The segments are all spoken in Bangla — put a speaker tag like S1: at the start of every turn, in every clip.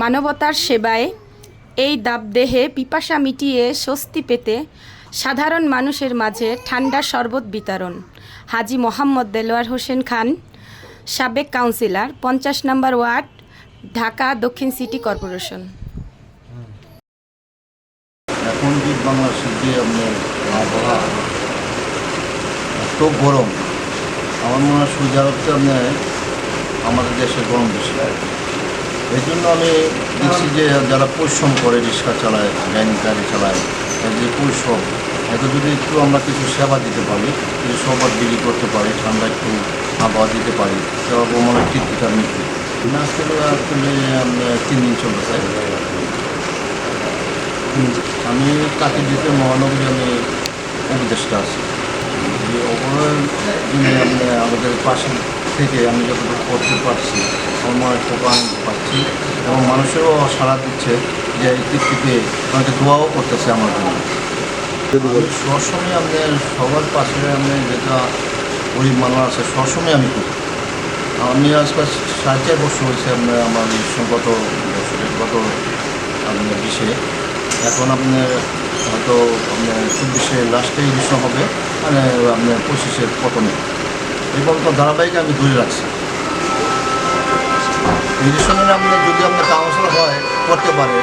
S1: মানবতার সেবায় এই দাবদেহে পিপাসা মিটিয়ে স্বস্তি পেতে সাধারণ মানুষের মাঝে ঠান্ডা শরবত বিতরণ। হাজি মোহাম্মদ দেলোয়ার হোসেন খান, সাবেক কাউন্সিলর, পঞ্চাশ নম্বর ওয়ার্ড, ঢাকা দক্ষিণ সিটি কর্পোরেশন।
S2: এখন যে আপনার গরম, আমার মনে হয় সৌদি আপনার আমাদের দেশে গরম বেশি। এই জন্য আমি দেখছি যে যারা পরিশ্রম করে রিক্সা চালায়, ভ্যান, গাড়ি চালায় যে পরিশ্রম এত যদি একটু আমরা কিছু সেবা দিতে পারি, কিছু সবার বিলি করতে পারি, ঠান্ডা একটু আবহাওয়া দিতে পারি, সেবা মনে হয় তৃপ্তিটা মিটবে নাচগুলো আসলে আপনার তিন দিন চলতে চাই। আমি তাকে দিতে, মহানগরী আমি উপদেষ্টা আছি। যে অপরাধ আমাদের পাশে থেকে আমি যতটুকু করতে পারছি হয় খুব পাচ্ছি এবং মানুষেরও সাড়া দিচ্ছে যে এই তৃপ্তিতে অনেকে দোয়াও করতেছে আমার জন্য। আমি সবসময় আপনার সবার পাশে আপনি যেটা গরিব মানুষ আছে, সবসময় আমি করি। আমি আজকাল সাড়ে চার বছর হয়েছে আপনার আমার গত বছরের গত আপনার বিশে। এখন আপনার হয়তো আপনার চব্বিশে লাস্টে ইলেকশন হবে মানে আপনার পঁচিশের প্রথমে। এবং তো ধারাবাহিক আমি ধরে রাখছি। ইলেকশনের আপনার যদি আপনার কাউন্সিল হয়, করতে পারে।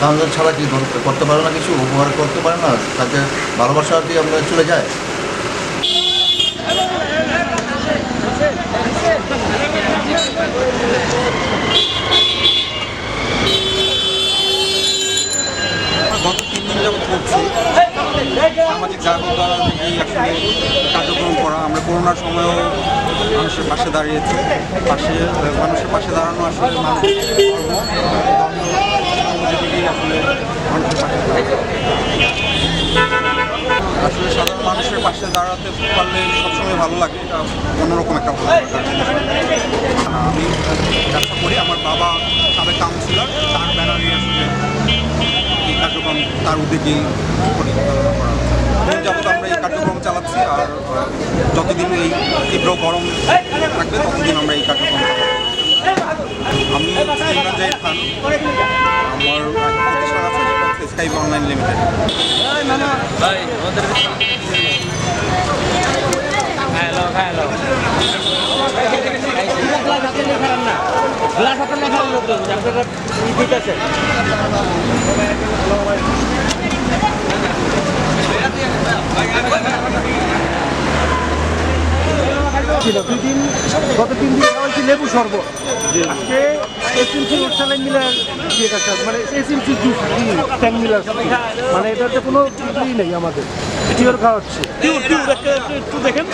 S2: কাউন্সিল ছাড়া কি করতে পারে? না কিছু উপহার করতে পারে না, তাকে ভালোবাসা দিয়ে আপনার চলে যায়
S3: গত তিন দিন সামাজিক জাগরণতা থেকেই আসলে কার্যক্রম করা আমরা করোনার সময়ও মানুষের পাশে দাঁড়িয়েছি। পাশে মানুষের পাশে দাঁড়ানো আসলে আসলে সাধারণ মানুষের পাশে দাঁড়াতে পারলে সবসময় ভালো লাগে অন্যরকম একটা ভালো আমি ব্যবসা করি, আমার বাবা সাবেক কাউন্সিলর, তার ব্যানারে আসলে এই কার্যক্রম, তার উদ্যোগেই পরিচালনা করা হচ্ছে। দিন যাবত আমরা এই কার্যক্রম চালাচ্ছি আর আহ, যতদিন এই তীব্র গরম থাকবে ততদিন আমরা এই কার্যক্রম আমি ইমরান খান। আমার প্রতিষ্ঠান আছে যেটা হচ্ছে sky online limited
S4: hello hello glass হাতে লেখা হলো আপনারা ঠিক আছে
S5: ছিল। দুই দিন গত তিন দিন খাওয়া হয়েছে লেবু শরবত। আজকে এসএমসি রোড চালাই মিলার ইয়েটা মানে এসএমসি জুস ট্যাং মিলার মানে এটাতে কোনো ই নেই আমাদের। পিওর খাওয়া হচ্ছে। পিওর পিওর একটু- একটু দেখেন।